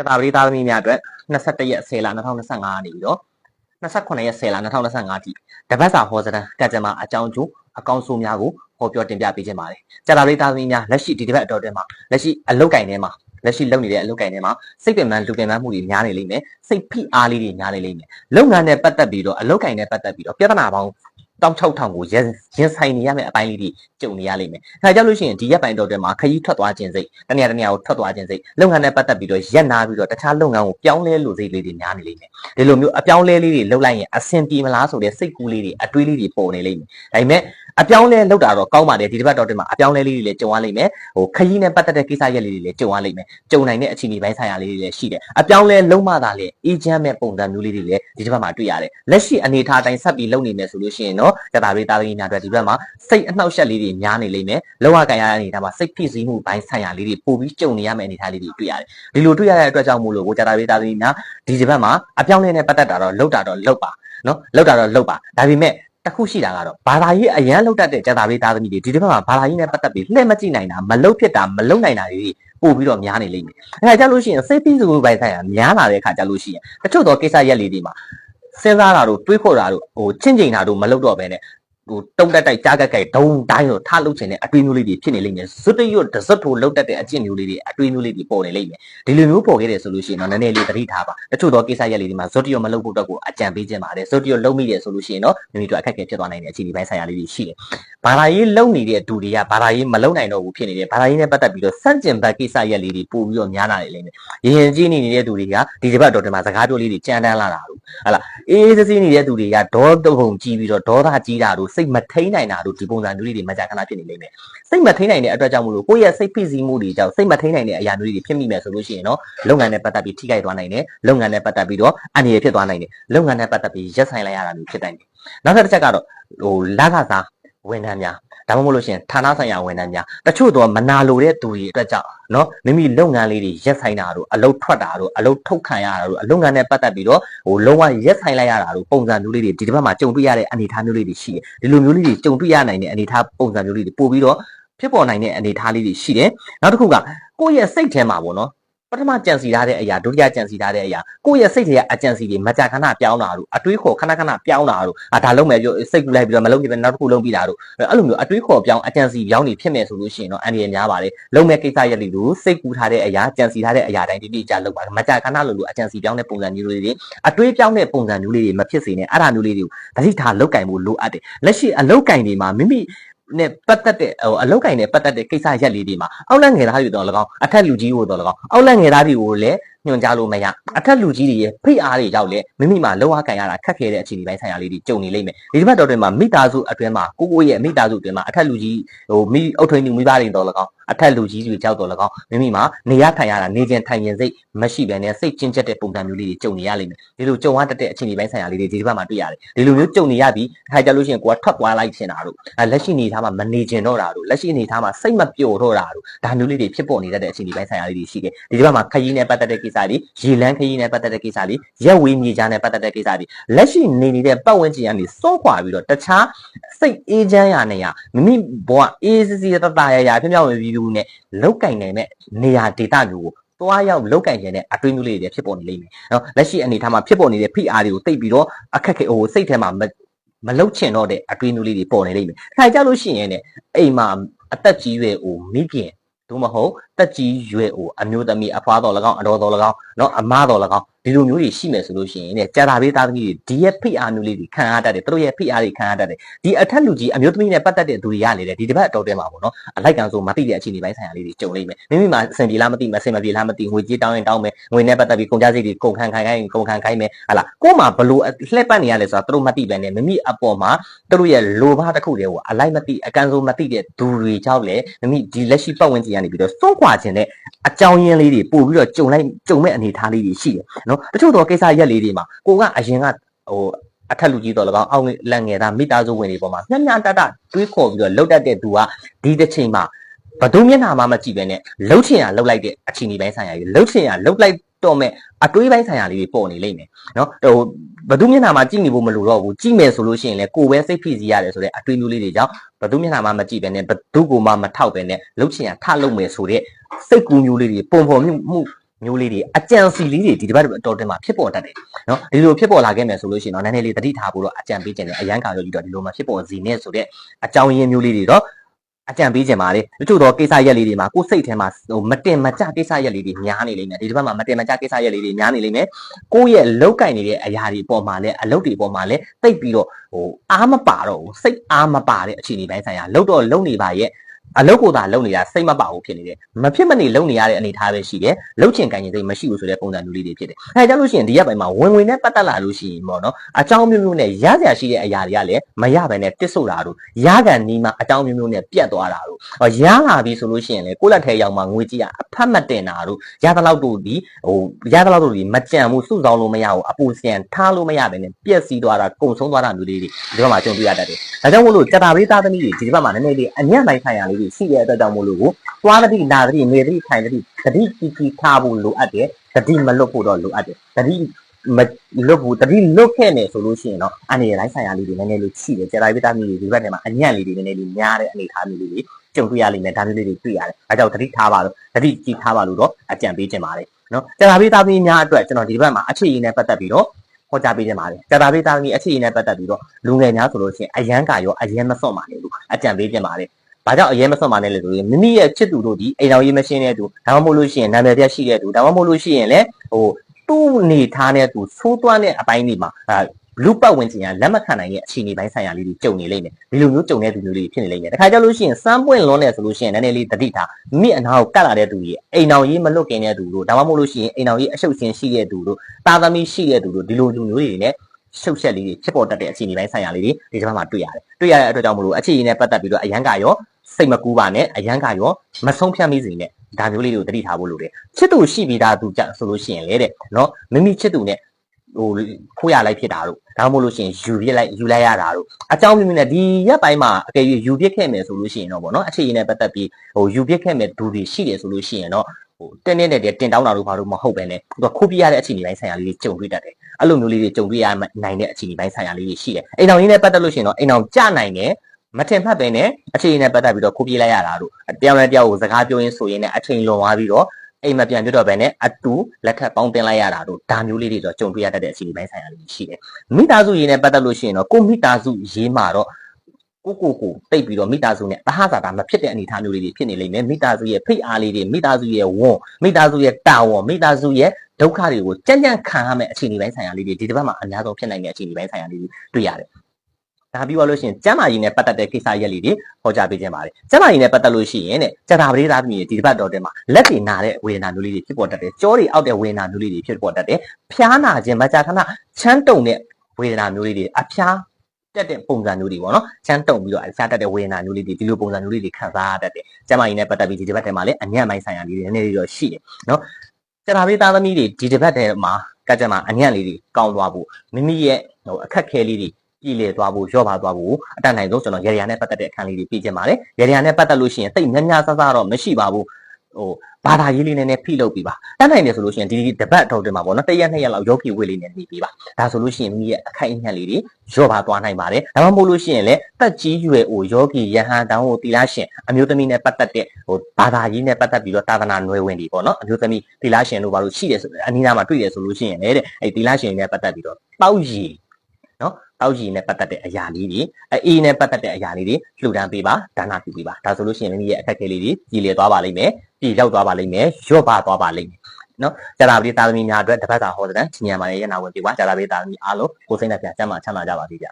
ကျတာပရိသားသမီးများအတွက်21ရက်10လ2025နေပြီးတော့28ရက်10လ2025ထိတပတ်စာဟောစတန်ကကြမ္မာအကြောင်းကျိုးအကောင်းဆုံးများကိုဟောပြောတင်ပြပေးခြင်းပါတယ်။ကျတာပရိသားသမီးများလက်ရှိဒီတစ်ပတ်အတော်အတွင်းမှာလက်ရှိအလုတ်ကင်ထဲမှာလက်ရှိလုပ်နေတဲ့အလုပ်ကင်ထဲမှာစိတ်ပင်ပန်းလူပင်ပန်းမှုတွေများနေလိမ့်မယ်စိတ်ဖိအားလေးတွေများနေလိမ့်မယ်လုပ်ငန်းနဲ့ပတ်သက်ပြီးတော့အလုပ်ကင်နဲ့ပတ်သက်ပြီးတော့ပြဿနာပေါင်း တောက်ချောက်ထောင်ကိုရင်ရင်ဆိုင်နေရမယ့်အပိုင်းလေးတွေကြုံနေရလိမ့်မယ်။ဒါကြောင့်လို့ရှိရင်ဒီရက်ပိုင်းတော်တွင်မှာခရီးထွက်သွားခြင်းစိတ်တနေရာတနေရာကိုထွက်သွားခြင်းစိတ်လုပ်ငန်းနဲ့ပတ်သက်ပြီးတော့ရက်နာပြီးတော့တခြားလုပ်ငန်းကိုပြောင်းလဲလို့စိတ်လေးတွေများနေလိမ့်မယ်။ဒီလိုမျိုးအပြောင်းလဲလေးတွေလုပ်လိုက်ရင်အဆင်ပြေမလားဆိုတဲ့စိတ်ကူးလေးတွေအတွေးလေးတွေပေါ်နေလိမ့်မယ်။ဒါပေမဲ့အပြောင်းလဲလောက်တာတော့ကောင်းပါတယ်ဒီတစ်ပတ်တော်တွင်မှာအပြောင်းလဲလေးတွေလည်းကြုံရလိမ့်မယ်။ဟိုခရီးနဲ့ပတ်သက်တဲ့ကိစ္စရက်လေးတွေလည်းကြုံရလိမ့်မယ်။ကြုံနိုင်တဲ့အခြေအနေပိုင်းဆိုင်ရာလေးတွေလည်းရှိတယ်။အပြောင်းလဲလုံးမသာလေအေဂျင့်မဲ့ပုံစံမျိုးလေးတွေလည်းဒီတစ်ပတ်မှာတွေ့ရတယ်။လက်ရှိအနေအထားအတိုင်းဆက်ပြီးလုပ်နေမယ်ဆိုလို့ရှိရင်တော့ကြတာတွေတာသမီးများအတွက်ဒီဘက်မှာစိတ်အနှောက်အယှက်လေးတွေများနေလိမ့်မယ်။လောကကံရတဲ့အနေအထားမှာစိတ်ဖိစီးမှုပိုင်းဆိုင်ရာလေးတွေပို့ပြီးကြုံနေရမယ့်အနေအထားလေးတွေတွေ့ရတယ်။ဒီလိုတွေ့ရတဲ့အတွက်ကြောင့်မို့လို့ကိုကြတာတွေတာသမီးများဒီဒီဘက်မှာအပြောင်းလဲနဲ့ပတ်သက်တာတော့လောက်တာတော့လောက်ပါနော်လောက်တာတော့လောက်ပါဒါပေမဲ့တစ်ခုရှိတာကတော့ဘာသာရေးအရန်လောက်တတ်တဲ့ကြတာပေးသားသမီးတွေဒီတစ်ခါမှာဘာသာရေးနဲ့ပတ်သက်ပြီးလှည့်မကြည့်နိုင်တာမလုတ်ဖြစ်တာမလုတ်နိုင်တာတွေပို့ပြီးတော့များနေလိမ့်မယ်။အဲဒါကြလို့ရှိရင်စိတ်ပြီးစုပိုင်းဆိုင်ရာများလာတဲ့အခါကြလို့ရှိရင်တချို့တော့ကိစ္စရက်လေးတွေမှာ စဉ်းစားတာတို့တွေးခေါ်တာတို့ဟိုချင့်ချိန်တာတို့မလုတ်တော့ဘဲနဲ့ ဟိုတုံတက်တိုက်ကြားကက်ကိုက်ဒုံတိုင်းတော့ထားလုတ်ချင်တဲ့အတွေးမျိုးလေးတွေဖြစ်နေလိမ့်မယ်ဇွတ်တရွတ်ဒဇတ်ထိုလုတ်တတ်တဲ့အကျင့်မျိုးလေးတွေအတွေးမျိုးလေးတွေပေါ်နေလိမ့်မယ်ဒီလိုမျိုးပေါ်ခဲ့တယ်ဆိုလို့ရှိရင်တော့နည်းနည်းလေးသတိထားပါတချို့တော့ကိစ္စရက်လေးတွေမှာဇွတ်တရွတ်မလုတ်ဖို့အတွက်ကိုအကြံပေးခြင်းပါတယ်ဇွတ်တရွတ်လုတ်မိတယ်ဆိုလို့ရှိရင်တော့မိမိတို့အခက်အခဲဖြစ်သွားနိုင်တဲ့အခြေအနေပိုင်းဆိုင်ရာလေးတွေရှိတယ်ဘာသာရေးလုံနေတဲ့ဒူတွေကဘာသာရေးမလုံနိုင်တော့ဘူးဖြစ်နေတယ်ဘာသာရေးနဲ့ပတ်သက်ပြီးတော့စန့်ကျင်ဘက်ကိစ္စရက်လေးတွေပို့ပြီးတော့များလာနေလိမ့်မယ်ရင်ရင်ကြီးနေတဲ့ဒူတွေကဒီတစ်ပတ်တော်ဒီမှာစကားပြောလေးတွေကြမ်းတမ်းလာတာလို့ဟာလားအေးအေးဆေးဆေးနေတဲ့ဒူတွေကဒေါတုံကြီးပြီးတော့ဒေါသကြီးတာတို့စိတ်မထိန်နိုင်တာတို့ဒီပုံစံမျိုးလေးတွေမကြာခဏဖြစ်နေလိမ့်မယ်စိတ်မထိန်နိုင်တဲ့အတွက်ကြောင့်မလို့ကိုယ့်ရဲ့စိတ်ဖိစီးမှုတွေကြောင့်စိတ်မထိန်နိုင်တဲ့အရာမျိုးတွေဖြစ်မိမယ်ဆိုလို့ရှိရင်တော့လုပ်ငန်းနဲ့ပတ်သက်ပြီးထိခိုက်သွားနိုင်တယ်လုပ်ငန်းနဲ့ပတ်သက်ပြီးတော့အန္တရာယ်ဖြစ်သွားနိုင်တယ်လုပ်ငန်းနဲ့ပတ်သက်ပြီးရက်ဆိုင်လိုက်ရတာမျိုးဖြစ်နိုင်တယ်နောက်ထပ်တစ်ချက်ကတော့ဟိုလကစားဝန်ထမ်းများ ဒါမှမဟုတ်လို့ရှိရင်ဌာနဆိုင်ရာဝန်ထမ်းများတချို့တော့မနာလိုတဲ့သူတွေအတွက်ကြောင့်နော်မိမိလုပ်ငန်းလေးတွေရက်ဆိုင်တာတို့အလုပ်ထွက်တာတို့အလုပ်ထုတ်ခံရတာတို့အလုပ်ငန်းနဲ့ပတ်သက်ပြီးတော့ဟိုလုံးဝရက်ဆိုင်လိုက်ရတာတို့ပုံစံမျိုးလေးတွေဒီတစ်ပတ်မှာကြုံတွေ့ရတဲ့အနေအထားမျိုးလေးတွေရှိတယ်ဒီလိုမျိုးလေးတွေကြုံတွေ့ရနိုင်တဲ့အနေအထားပုံစံမျိုးလေးတွေပို့ပြီးတော့ဖြစ်ပေါ်နိုင်တဲ့အနေအထားလေးတွေရှိတယ်နောက်တစ်ခုကကိုယ့်ရဲ့စိတ်ထဲမှာပေါ့နော် ပထမကြံစီထားတဲ့အရာဒုတိယကြံစီထားတဲ့အရာကိုယ့်ရဲ့စိတ်ထဲကအကြံစီတွေမကြာခဏပြောင်းတာတို့အတွေးခေါ်ခဏခဏပြောင်းတာတို့အာဒါလုံးမယ်ပြောစိတ်ကူလိုက်ပြီးတော့မလုံးပြပဲနောက်တစ်ခုလုံးပြီးတာတို့အဲ့လိုမျိုးအတွေးခေါ်ပြောင်းအကြံစီပြောင်းနေဖြစ်မယ်ဆိုလို့ရှိရင်တော့အန္တရာယ်များပါတယ်လုံးမဲ့ကိစ္စရက်လေးတို့စိတ်ကူထားတဲ့အရာကြံစီထားတဲ့အရာတိုင်းတိတိကျလုပ်ပါမကြာခဏလို့လို့အကြံစီပြောင်းတဲ့ပုံစံမျိုးလေးတွေအတွေးပြောင်းတဲ့ပုံစံမျိုးလေးတွေမဖြစ်စေနဲ့အဲ့ဒါမျိုးလေးတွေကိုသတိထားလောက်ကင်ဖို့လိုအပ်တယ်လက်ရှိအလောက်ကင်တွေမှာမိမိ နဲ့ပတ်သက်တဲ့ဟိုအလောက်ကင်နဲ့ပတ်သက်တဲ့ကိစ္စရက်လေးတွေမှာအောက်လက်ငယ်သားတွေတော့၎င်းအထက်လူကြီးကိုတော့၎င်းအောက်လက်ငယ်သားတွေကိုလည်းညွှန်ကြားလို့မရအထက်လူကြီးတွေရဲ့ဖိအားတွေကြောင့်လည်းမိမိမှာလောကကန်ရတာခက်ခဲတဲ့အခြေအနေပိုင်းဆိုင်ရာလေးတွေကြုံနေလိမ့်မယ်ဒီတစ်ပတ်တော်တွင်မှာမိသားစုအတွင်းမှာကိုကိုရဲ့မိသားစုအတွင်းမှာအထက်လူကြီးဟိုမိအုတ်ထွေးလူမိဘတွေတော့၎င်းအထက်လူကြီးတွေကြောက်တော့၎င်းမိမိမှာနေရထိုင်ရတာနေခြင်းထိုင်ခြင်းစိတ်မရှိဘဲနဲ့စိတ်ကျဉ်ကျက်တဲ့ပုံစံမျိုးလေးတွေကြုံနေရလိမ့်မယ်ဒီလိုကြုံရတတ်တဲ့အခြေအနေပိုင်းဆိုင်ရာလေးတွေဒီတစ်ပတ်မှာတွေ့ရတယ်ဒီလိုမျိုးကြုံနေရပြီးထိုင်ကြလို့ရှိရင်ကိုကထွက်သွားလိုက်ချင်တာတို့လက်ရှိနေထားမှာမနေကျင်တော့တာတို့လက်ရှိနေထားမှာစိတ်မပျော်တော့တာတို့ဒါမျိုးလေးတွေဖြစ်ပေါ်နေတတ်တဲ့အခြေအနေပိုင်းဆိုင်ရာလေးတွေရှိတယ်ဒီတစ်ပတ်မှာခရီးနဲ့ပတ်သက်တဲ့ကိစ္စတွေရေလန်းခရီးနဲ့ပတ်သက်တဲ့ကိစ္စတွေရက်ဝေးမြေကြားနဲ့ပတ်သက်တဲ့ကိစ္စတွေလက်ရှိနေနေတဲ့ပတ်ဝန်းကျင်ကနေစောခွာပြီးတော့တခြားစိတ်အေးချမ်းရာနေရာမိမိဘဝအေးစစ်စစ်တတရရဖြောင်းဖြောင်းပြီးပြီးနဲ့လောက်ကင်နိုင်တဲ့နေရာဒေသမျိုးကိုသွားရောက်လောက်ကင်ခြင်းတဲ့အတွေးမျိုးလေးတွေဖြစ်ပေါ်နေလိမ့်မယ်နော်လက်ရှိအနေထားမှာဖြစ်ပေါ်နေတဲ့ PR တွေကိုတိတ်ပြီးတော့အခက်ခဲဟိုစိတ်ထဲမှာမလုတ်ချင်တော့တဲ့အတွေးမျိုးလေးတွေပေါ်နေလိမ့်မယ်။ဒါကြလို့ရှိရင်ねအိမ်မှာအသက်ကြီးရွယ်ဟိုမိခင် သို့မဟုတ်တက်ကြီးရွယ်အိုအမျိုးသမီးအဖွားတော်၎င်းအတော်တော်၎င်းနော်အမတော်၎င်းဒီလိုမျိုးတွေရှိမယ်ဆိုလို့ရှိရင်ねကြာတာပေးသားသမီးတွေဒီရဲ့ဖိအားမျိုးလေးတွေခံရတတ်တယ်သူတို့ရဲ့ဖိအားတွေခံရတတ်တယ်ဒီအထက်လူကြီးအမျိုးသမီးနဲ့ပတ်သက်တဲ့သူတွေကလည်းဒီတစ်ပတ်အတော်တဲမှာပေါ့နော်အလိုက်ကန်ဆိုမသိတဲ့အခြေအနေပိုင်းဆိုင်ရာလေးတွေကြုံလိမ့်မယ်မိမိမှာအဆင်ပြေလားမသိမအဆင်မပြေလားမသိငွေကြေးတောင်းရင်တောင်းမယ်ငွေနဲ့ပတ်သက်ပြီးကုန်ကြစိတ်တွေကုန်ခံခိုင်းခိုင်းကုန်ခံခိုင်းမယ်ဟာလားကို့မှာဘလို့လှည့်ပတ်နေရလဲဆိုတာသူတို့မသိပဲနဲ့မိမိအပေါ်မှာသူတို့ရဲ့လိုဘတစ်ခုတည်းကိုအလိုက်မသိအကန်ဆိုမသိတဲ့သူတွေကြောင့်လေမိမိဒီလက်ရှိပတ်ဝန်းကျင်ကနေပြီးတော့စွန့်ခွာခြင်းတဲ့အကြောင်းရင်းလေးတွေပို့ပြီးတော့ကြုံလိုက်ကြုံမဲ့အနေအထားလေးတွေရှိတယ်နော်တချို့တော့ကိစ္စရက်လေးတွေမှာကိုကအရင်ကဟိုအထက်လူကြီးတော်၎င်းအောက်လက်ငယ်သားမိသားစုဝင်တွေပေါ်မှာမျက်မျှတတတွေးခေါ်ပြီးတော့လှုပ်တတ်တဲ့သူကဒီတစ်ချိန်မှာဘသူမျက်နှာမှမကြည့်ပဲနဲ့လှုပ်ချင်ရလှုပ်လိုက်တဲ့အချိန်ဒီပိုင်းဆိုင်ရာကြီးလှုပ်ချင်ရလှုပ်လိုက်တော့မဲ့အတွေးပိုင်းဆိုင်ရာလေးတွေပေါ်နေလိမ့်မယ်နော်ဟိုဘသူမျက်နှာမှာကြည့်နေဖို့မလိုတော့ဘူးကြည့်မယ်ဆိုလို့ရှိရင်လည်းကိုယ်ပဲစိတ်ဖိစီးရတယ်ဆိုတဲ့အတွေးမျိုးလေးတွေကြောင့်ဘသူမျက်နှာမှာမကြည့်ပဲနဲ့ဘသူကိုမှမထောက်ပဲနဲ့လှုပ်ချင်ရထလှုပ်မယ်ဆိုတဲ့စိတ်ကူးမျိုးလေးတွေပုံဖော်မှု မျိုးလေးတွေအကြံစီလေးတွေဒီတစ်ပတ်တော်တင်မှာဖြစ်ပေါ်တတ်တယ်နော်ဒီလိုဖြစ်ပေါ်လာခဲ့မယ်ဆိုလို့ရှိရင်တော့နည်းနည်းလေးတတိထားဖို့တော့အကြံပေးခြင်းနဲ့အရန်ကာရောကြီးတော့ဒီလိုမှဖြစ်ပေါ်စီနေဆိုတဲ့အကြောင်းရင်းမျိုးလေးတွေတော့အကြံပေးခြင်းပါတယ်တချို့တော့ကိစ္စရက်လေးတွေမှာကိုယ်စိတ်ထဲမှာဟိုမတင်မကြကိစ္စရက်လေးတွေများနေလိမ့်မယ်ဒီတစ်ပတ်မှာမတင်မကြကိစ္စရက်လေးတွေများနေလိမ့်မယ်ကိုယ့်ရဲ့လောက်ကင်နေတဲ့အရာတွေပေါ်မှာလဲအလုပ်တွေပေါ်မှာလဲတိတ်ပြီးတော့ဟိုအားမပါတော့ဘူးစိတ်အားမပါတဲ့အခြေအနေပိုင်းဆိုင်ရာလောက်တော့လုံနေပါရဲ့ အလုပ်ကိုသာလုံနေတာစိတ်မပါဘူးဖြစ်နေတယ်မဖြစ်မနေလုံနေရတဲ့အနေအထားပဲရှိတယ်လှုပ်ချင်ကန်ရင်စိတ်မရှိဘူးဆိုတဲ့ပုံစံမျိုးလေးတွေဖြစ်တယ်အဲဒါကြောင့်လို့ရှိရင်ဒီရက်ပိုင်းမှာဝင်ဝင်နဲ့ပတ်သက်လာလို့ရှိရင်ပေါ့နော်အကြောင်းမျိုးမျိုးနဲ့ရစရာရှိတဲ့အရာတွေကလည်းမရဘဲနဲ့တစ်ဆုတ်တာတို့ရကန်နီးမှာအကြောင်းမျိုးမျိုးနဲ့ပြတ်သွားတာတို့ဟောရလာပြီဆိုလို့ရှိရင်လေကိုယ့်လက်ထဲရောက်မှငွေကြီးကအဖတ်မတင်တာတို့ရသလောက်တို့ဒီဟိုရသလောက်တို့ဒီမကြံဘူးစုဆောင်လို့မရဘူးအပူစံထားလို့မရဘဲနဲ့ပြက်စီးသွားတာကုံဆုံးသွားတာမျိုးလေးတွေဒီဘက်မှာကြုံတွေ့ရတတ်တယ်ဒါကြောင့်မို့လို့ကြတာပေးသားသမီးတွေဒီဘက်မှာနည်းနည်းလေးအညံ့ပိုင်းဆိုင်ရာလေးတွေရှိတဲ့အတွက်ကြောင့်မို့လို့ကိုသွားသတိနာသတိနေသတိထိုင်သတိသတိကြီးကြီးထားဖို့လိုအပ်တယ်သတိမလွတ်ဖို့တော့လိုအပ်တယ်သတိမလွတ်ဘူးတတိလွတ်ခဲ့နေဆိုလို့ရှိရင်တော့အနေနဲ့လိုက်ဆိုင်ရာလေးတွေနည်းနည်းလေးရှိတယ်ကြတာပေးသားသမီးတွေဒီဘက်ထဲမှာအညံ့လေးတွေနည်းနည်းလေးများတဲ့အနေအထားမျိုးလေးတွေကြုံတွေ့ရလိမ့်မယ်ဒါမျိုးလေးတွေတွေ့ရတယ်အဲကြောင့်သတိထားပါလို့သတိကြီးထားပါလို့တော့အကြံပေးခြင်းပါတယ်နော်ကြတာပေးသားသမီးများအတွက်ကျွန်တော်ဒီဘက်မှာအခြေအနေနဲ့ပတ်သက်ပြီးတော့ဟောကြားပေးခြင်းပါတယ်ကြတာပေးသားသမီးအခြေအနေနဲ့ပတ်သက်ပြီးတော့လူငယ်များဆိုလို့ရှိရင်အရန်ကရောအရန်မစွန့်ပါနဲ့လို့အကြံပေးခြင်းပါတယ် ဘာကြောင့်အရင်မဆွတ်မှန်းလဲလို့ဆိုရင်မိမိရဲ့ချစ်သူတို့ဒီအိမ်တော်ရေးမရှင်းတဲ့သူဒါမှမဟုတ်လို့ရှိရင်နာမည်ပြရှိတဲ့သူဒါမှမဟုတ်လို့ရှိရင်လည်းဟိုသူ့အနေထားနဲ့သူသိုးသွမ်းတဲ့အပိုင်းတွေမှာအဲလူပတ်ဝင်ခြင်းကလက်မခံနိုင်တဲ့အခြေအနေပိုင်းဆိုင်ရာလေးတွေကြုံနေလိမ့်မယ်ဒီလိုမျိုးကြုံတဲ့သူမျိုးတွေဖြစ်နေလိမ့်မယ်တခါကြလို့ရှိရင်စမ်းပွင့်လွန်းနေဆိုလို့ရှိရင်နည်းနည်းလေးတတိထားမိမိအနာကိုကတ်လာတဲ့သူကြီးအိမ်တော်ရေးမလွတ်ခင်တဲ့သူတို့ဒါမှမဟုတ်လို့ရှိရင်အိမ်တော်ရေးအရှုပ်ရှင်ရှိတဲ့သူတို့တာသမီရှိတဲ့သူတို့ဒီလိုလူမျိုးတွေနဲ့ရှုပ်ချက်လေးတွေဖြစ်ပေါ်တတ်တဲ့အခြေအနေပိုင်းဆိုင်ရာလေးတွေဒီတစ်ပတ်မှာတွေ့ရတယ်တွေ့ရတဲ့အတွက်ကြောင့်မလို့အခြေအနေနဲ့ပတ်သက်ပြီးတော့အရန်ကရော စိတ်မကူပါနဲ့အရန်ကရောမဆုံးဖြတ်မိစေနဲ့ဒါမျိုးလေးတွေကိုတတိထားဖို့လိုတယ်ချစ်သူရှိပြီးသားသူကြဆိုလို့ရှိရင်လေတဲ့နော်မိမိချစ်သူနဲ့ဟိုခိုးရလိုက်ဖြစ်တာတို့ဒါမှမဟုတ်လို့ရှိရင်ယူပြစ်လိုက်ယူလိုက်ရတာတို့အကြောင်းမျိုးမျိုးနဲ့ဒီရက်ပိုင်းမှာအကယ်၍ယူပြစ်ခဲ့မယ်ဆိုလို့ရှိရင်တော့ဗောနော်အခြေအနေနဲ့ပတ်သက်ပြီးဟိုယူပြစ်ခဲ့မယ်သူတွေရှိတယ်ဆိုလို့ရှိရင်တော့ဟိုတင်းတင်းတဲ့တင်တောင်းတာတို့ဘာလို့မဟုတ်ပဲねသူကခိုးပြရတဲ့အခြေအနေပိုင်းဆိုင်ရာလေးတွေကြုံတွေ့တတ်တယ်အဲ့လိုမျိုးလေးတွေကြုံတွေ့ရနိုင်တဲ့အခြေအနေပိုင်းဆိုင်ရာလေးတွေရှိတယ်အိမ်တော်ရင်းနဲ့ပတ်သက်လို့ရှိရင်တော့အိမ်တော်ကြနိုင်တယ် မထင်မှတ်ပဲနဲ့အချိန်နဲ့ပတ်သက်ပြီးတော့ခိုးပြေးလိုက်ရတာတို့တယောက်နဲ့တယောက်ကိုစကားပြောရင်းဆိုရင်းနဲ့အချိန်လွန်သွားပြီးတော့အိမ်မပြန်ပြတော့ပဲနဲ့အတူလက်ထပ်ပေါင်းတင်လိုက်ရတာတို့ဒါမျိုးလေးတွေတော့ကြုံတွေ့ရတတ်တဲ့အခြေအနေပိုင်းဆိုင်ရာလေးရှိတယ်မိသားစုရေးနဲ့ပတ်သက်လို့ရှိရင်တော့ကိုမိသားစုရေးမှာတော့ကိုကိုကိုတိတ်ပြီးတော့မိသားစုနဲ့တဟဇာတာမဖြစ်တဲ့အနေအထားမျိုးလေးတွေဖြစ်နေလိမ့်မယ်မိသားစုရဲ့ဖိအားလေးတွေမိသားစုရဲ့ဝန်မိသားစုရဲ့တာဝန်မိသားစုရဲ့ဒုက္ခတွေကိုကြံ့ကြံ့ခံရမယ့်အခြေအနေပိုင်းဆိုင်ရာလေးတွေဒီတစ်ပတ်မှာအများဆုံးဖြစ်နိုင်တဲ့အခြေအနေပိုင်းဆိုင်ရာလေးတွေတွေ့ရတယ် ဒါပြီးတော့လို့ရှိရင်ကျမ်းမာရေးနဲ့ပတ်သက်တဲ့ကိစ္စရက်လေးတွေဟောကြားပေးခြင်းပါတယ်ကျမ်းမာရေးနဲ့ပတ်သက်လို့ရှိရင်တဲ့ကြာတာပရိသတ်သမီးတွေဒီတစ်ပတ်တော်တဲ့မှာလက်တွေနာတဲ့ဝေဒနာမျိုးလေးတွေဖြစ်ပေါ်တတ်တယ်ကြောတွေအောက်တဲ့ဝေဒနာမျိုးလေးတွေဖြစ်ပေါ်တတ်တယ်ဖျားနာခြင်းမကြာခဏချမ်းတုံတဲ့ဝေဒနာမျိုးလေးတွေအဖျားတက်တဲ့ပုံစံမျိုးတွေပေါ့နော်ချမ်းတုံပြီးတော့အဖျားတက်တဲ့ဝေဒနာမျိုးလေးတွေဒီလိုပုံစံမျိုးလေးတွေခံစားရတတ်တယ်ကျမ်းမာရေးနဲ့ပတ်သက်ပြီးဒီတစ်ပတ်ထဲမှာလည်းအညံ့ပိုင်းဆိုင်ရာလေးတွေနည်းနည်းလေးတော့ရှိတယ်နော်ကြာတာပရိသတ်သမီးတွေဒီတစ်ပတ်ထဲမှာကကြမှာအညံ့လေးတွေကောင်းသွားဖို့မိမိရဲ့ဟိုအခက်ခဲလေးတွေ ပြည်လေသွားဖို့ရော့ပါသွားဖို့အတတ်နိုင်ဆုံးကျွန်တော်ရေရီယာနဲ့ပတ်သက်တဲ့အခန်းလေးတွေပြခြင်းပါတယ်ရေရီယာနဲ့ပတ်သက်လို့ရှိရင်တိတ်များများဆဆတော့မရှိပါဘူးဟိုဘာသာရေးလေးနည်းနည်းဖိလုပ်ပြီးပါတတ်နိုင်တယ်ဆိုလို့ရှိရင်ဒီဒီတပတ်ထုတ်တင်မှာပေါ့နော်တစ်ရက်နှစ်ရက်လောက်ယောဂီဝေးလေးနဲ့နေပြီးပါဒါဆိုလို့ရှိရင်မိရဲ့အခိုက်အညက်လေးတွေရော့ပါသွားနိုင်ပါတယ်ဒါမှမဟုတ်လို့ရှိရင်လည်းတက်ကြီးရွယ်အိုယောဂီယဟန်တောင်းဟိုတီလာရှင်အမျိုးသမီးနဲ့ပတ်သက်တဲ့ဟိုဘာသာရေးနဲ့ပတ်သက်ပြီးတော့သာသနာနွယ်ဝင်တွေပေါ့နော်အမျိုးသမီးတီလာရှင်တို့ဘာလို့ရှိတယ်ဆိုအနီးနားမှာတွေ့တယ်ဆိုလို့ရှိရင်လည်းတဲ့အဲ့တီလာရှင်နဲ့ပတ်သက်ပြီးတော့တောက်ရည် နော်တောက်ကြီးနဲ့ပတ်သက်တဲ့အရာလေးတွေအေးနဲ့ပတ်သက်တဲ့အရာလေးတွေလှူဒန်းပေးပါဒါနပြုပေးပါဒါဆိုလို့ရှိရင်မိမိရဲ့အခက်အခဲလေးတွေပြည်လည်သွားပါလိမ့်မယ်ပြည်ရောက်သွားပါလိမ့်မယ်ရော့ပါသွားပါလိမ့်မယ်နော်ကြာတာပတိသားသမီးများအတွက်တပတ်တာဟောတဲ့ညံပါရဲ့ရနာဝင်ပြပါကြာတာပတိသားသမီးအားလုံးကိုစိတ်နဲ့ပြန်ကျမ်းမာချမ်းသာကြပါစေဗျ